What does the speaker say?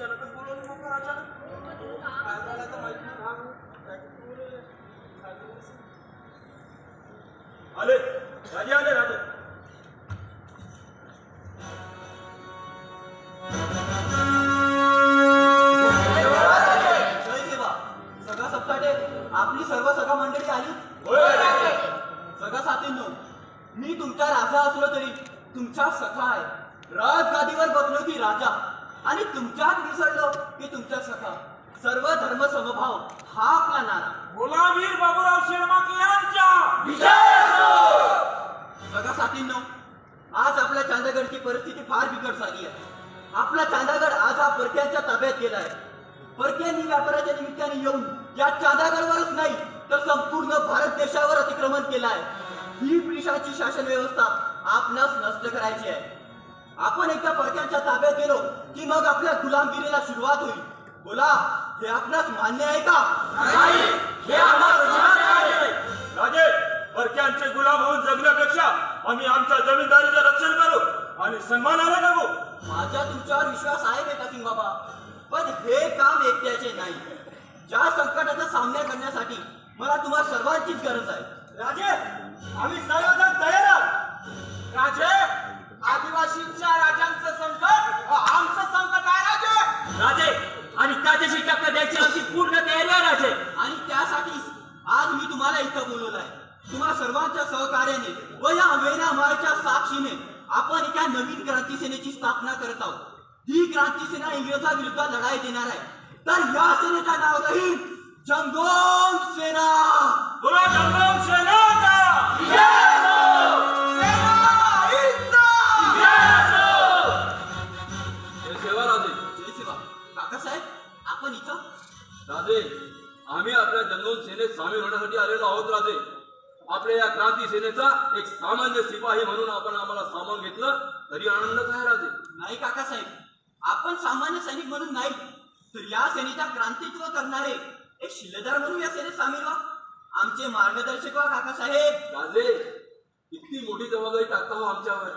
अचानकच बोलवलं मग अचानक? काय झालं तर माहिती आले. राजे आले राजे. आपली सर्व सगळं मंडळी आली? सगळं साथींनो मी तुमचा राजा असलो तरी तुमचा सखा आहे. राजगादीवर बसलो की राजा. आणि तुमच्यात विसरलो की तुमचा सखा. सर्व धर्म समभाव हा आपला नारा. बोला वीर बाबूराव शेळमाके यांच्या सगळा साथींनो आज आपल्या चांदागडची परिस्थिती फार बिकट झाली आहे. आपला चांदागड आज हा परक्यांच्या ताब्यात गेलाय. परक्यांनी व्यापाराच्या निमित्ताने येऊन या चांदागडवरच नाही तर संपूर्ण भारत देशावर अतिक्रमण केलं आहे ही ब्रिटिशांची शासन व्यवस्था आपणास नष्ट करायची आहे. आपण एकदा परक्यांच्या ताब्यात गेलो की मग आपल्या गुलामगिरीला सुरुवात होईल. बोला हे आपणास मान्य आहे का? हे राजे परक्यांचे गुलाम होऊन जगण्यापेक्षा आम्ही आमच्या जमीनदारीचं रक्षण करू आणि सन्मानाने जगू माझा तुमच्यावर विश्वास आहे बेटा सिंग बाबा. पण हे काम एकट्याचे व या वेना मायच्या साक्षीने आपण एका नवीन क्रांती सेनेची स्थापना करत आहोत. ही क्रांती सेना इंग्रजाविरुद्ध लढाई देणार आहे. तर या सेनेचं नाव राहील जंगोम सेना. बोला जंगम काकासाहेब आपण इथं? राजे आम्ही आपल्या जंगल सेनेत सामील होण्यासाठी आलेलो आहोत राजे आपल्या या क्रांती सेनेचा एक सामान्य शिपाही म्हणून आपण आम्हाला सामावून घेतलं तरी आनंदच आहे राजे? नाही काकासाहेब आपण सामान्य सैनिक म्हणून नाही तर या सेनेच्या क्रांतित्व करणारे एक शिलेदार म्हणून या सेनेत सामील व्हा. आमचे मार्गदर्शक व्हा काकासाहेब राजे इतकी मोठी जबाबदारी टाकता हो आमच्यावर.